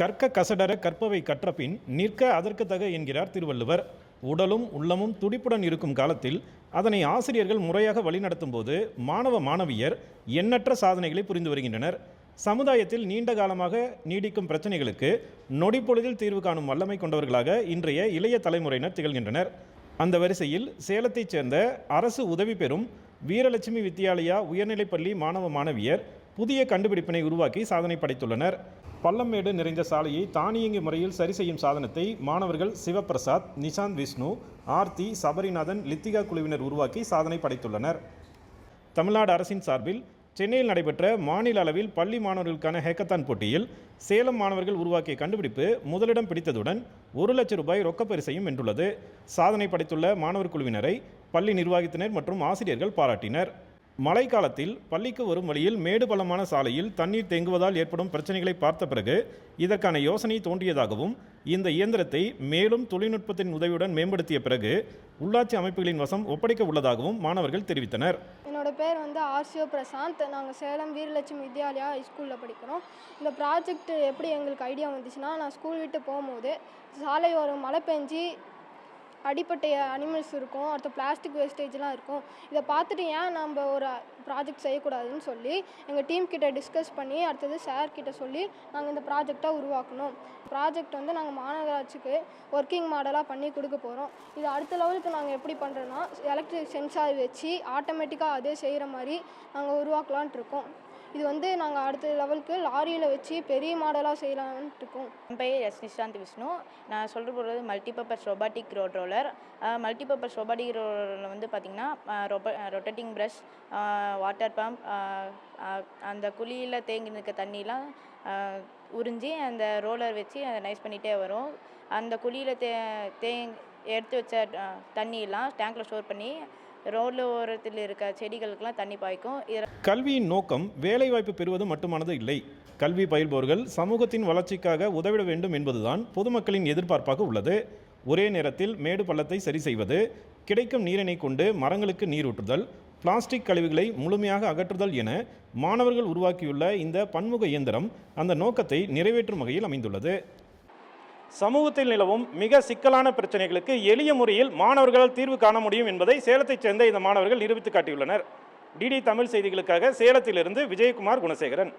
கற்க கசடர கற்பவை கற்றபின் நிற்க அதற்கு தக என்கிறார் திருவள்ளுவர். உடலும் உள்ளமும் துடிப்புடன் இருக்கும் காலத்தில் அதனை ஆசிரியர்கள் முறையாக வழிநடத்தும் போது மாணவ மாணவியர் எண்ணற்ற சாதனைகளை புரிந்து வருகின்றனர். சமுதாயத்தில் நீண்ட காலமாக நீடிக்கும் பிரச்சனைகளுக்கு நொடிப்பொழுதில் தீர்வு காணும் வல்லமை கொண்டவர்களாக இன்றைய இளைய தலைமுறையினர் திகழ்கின்றனர். அந்த வரிசையில் சேலத்தைச் சேர்ந்த அரசு உதவி பெறும் வீரலட்சுமி வித்யாலயா உயர்நிலைப்பள்ளி மாணவ மாணவியர் புதிய கண்டுபிடிப்பினை உருவாக்கி சாதனை படைத்துள்ளனர். பள்ளம்மேடு நிறைந்த சாலையை தானியங்கி முறையில் சரி செய்யும் சாதனத்தை மாணவர்கள் சிவபிரசாத் நிஷாந்த் விஷ்ணு ஆர்த்தி சபரிநாதன் லித்திகா குழுவினர் உருவாக்கி சாதனை படைத்துள்ளனர். தமிழ்நாடு அரசின் சார்பில் சென்னையில் நடைபெற்ற மாநில அளவில் பள்ளி மாணவர்களுக்கான ஹேக்கத்தான் போட்டியில் சேலம் மாணவர்கள் உருவாக்கிய கண்டுபிடிப்பு முதலிடம் பிடித்ததுடன் ஒரு லட்சம் ரூபாய் ரொக்கப்பரிசையும் வென்றுள்ளது. சாதனை படைத்துள்ள மாணவர் குழுவினரை பள்ளி நிர்வாகத்தினர் மற்றும் ஆசிரியர்கள் பாராட்டினர். மழைக்காலத்தில் பள்ளிக்கு வரும் வழியில் மேடு பள்ளமான சாலையில் தண்ணீர் தேங்குவதால் ஏற்படும் பிரச்சனைகளை பார்த்த பிறகு இதற்கான யோசனை தோன்றியதாகவும் இந்த இயந்திரத்தை மேலும் தொழில்நுட்பத்தின் உதவியுடன் மேம்படுத்திய பிறகு உள்ளாட்சி அமைப்புகளின் வசம் ஒப்படைக்க உள்ளதாகவும் மாணவர்கள் தெரிவித்தனர். என்னோட பேர் வந்து ஆர்சியோ பிரசாந்த். நாங்கள் சேலம் வீரலட்சுமி வித்யாலயா ஸ்கூலில் படிக்கிறோம். இந்த ப்ராஜெக்ட் எப்படி எங்களுக்கு ஐடியா வந்துச்சுன்னா நான் ஸ்கூல் விட்டு போகும்போது சாலையோரம் மழை பெஞ்சி அடிப்பட்ட அனிமல்ஸ் இருக்கும். அடுத்து பிளாஸ்டிக் வேஸ்டேஜ்லாம் இருக்கும். இதை பார்த்துட்டு ஏன் நம்ம ஒரு ப்ராஜெக்ட் செய்யக்கூடாதுன்னு சொல்லி எங்கள் டீம் கிட்ட டிஸ்கஸ் பண்ணி அடுத்தது சார் கிட்ட சொல்லி நாங்கள் இந்த ப்ராஜெக்டாக உருவாக்கணும். ப்ராஜெக்ட் வந்து நாங்கள் மாநகராட்சிக்கு ஒர்க்கிங் மாடலாக பண்ணி கொடுக்க போகிறோம் இது அடுத்த லெவலுக்கு நாங்கள் எப்படி பண்ணுறோன்னா எலக்ட்ரிக் சென்சார் வச்சு ஆட்டோமேட்டிக்காக அதே செய்கிற மாதிரி நாங்கள் உருவாக்கலான்ட்டு இருக்கோம். இது வந்து நாங்கள் அடுத்த லெவலுக்கு லாரியில் வச்சு பெரிய மாடலாக செய்யலான்ட்டு இருக்கோம். என் பெயர் எஸ் நிஷாந்த் விஷ்ணு. நான் சொல்கிற போகிறது multipurpose robotic road roller multipurpose robotic ரோலரில் வந்து பார்த்திங்கன்னா ரொப ரொட்டேட்டிங் ப்ரஷ் வாட்டர் பம்ப் அந்த குழியில் தேங்கி நிற்க தண்ணிலாம் உறிஞ்சி அந்த ரோலர் வச்சு அதை நைஸ் பண்ணிகிட்டே வரும். அந்த குழியில் தே தேங் எடுத்து வச்ச தண்ணியெல்லாம் டேங்க்கில் ஸ்டோர் பண்ணி ரோடு ஓரத்தில் இருக்க செடிகளுக்கெல்லாம் தண்ணி பாய்க்கும். கல்வியின் நோக்கம் வேலைவாய்ப்பு பெறுவது மட்டுமானது இல்லை. கல்வி பயில்பவர்கள் சமூகத்தின் வளர்ச்சிக்காக உதவிட வேண்டும் என்பதுதான் பொதுமக்களின் எதிர்பார்ப்பாக உள்ளது. ஒரே நேரத்தில் மேடு பள்ளத்தை சரி செய்வது கிடைக்கும் நீரினை கொண்டு மரங்களுக்கு நீரூற்றுதல் பிளாஸ்டிக் கழிவுகளை முழுமையாக அகற்றுதல் என மாணவர்கள் உருவாக்கியுள்ள இந்த பன்முக இயந்திரம் அந்த நோக்கத்தை நிறைவேற்றும் வகையில் அமைந்துள்ளது. சமூகத்தில் நிலவும் மிக சிக்கலான பிரச்சனைகளுக்கு எளிய முறையில் மாணவர்களால் தீர்வு காண முடியும் என்பதை சேலத்தைச் சேர்ந்த இந்த மாணவர்கள் நிரூபித்து காட்டியுள்ளனர். டிடி தமிழ் செய்திகளுக்காக சேலத்திலிருந்து விஜயகுமார் குணசேகரன்.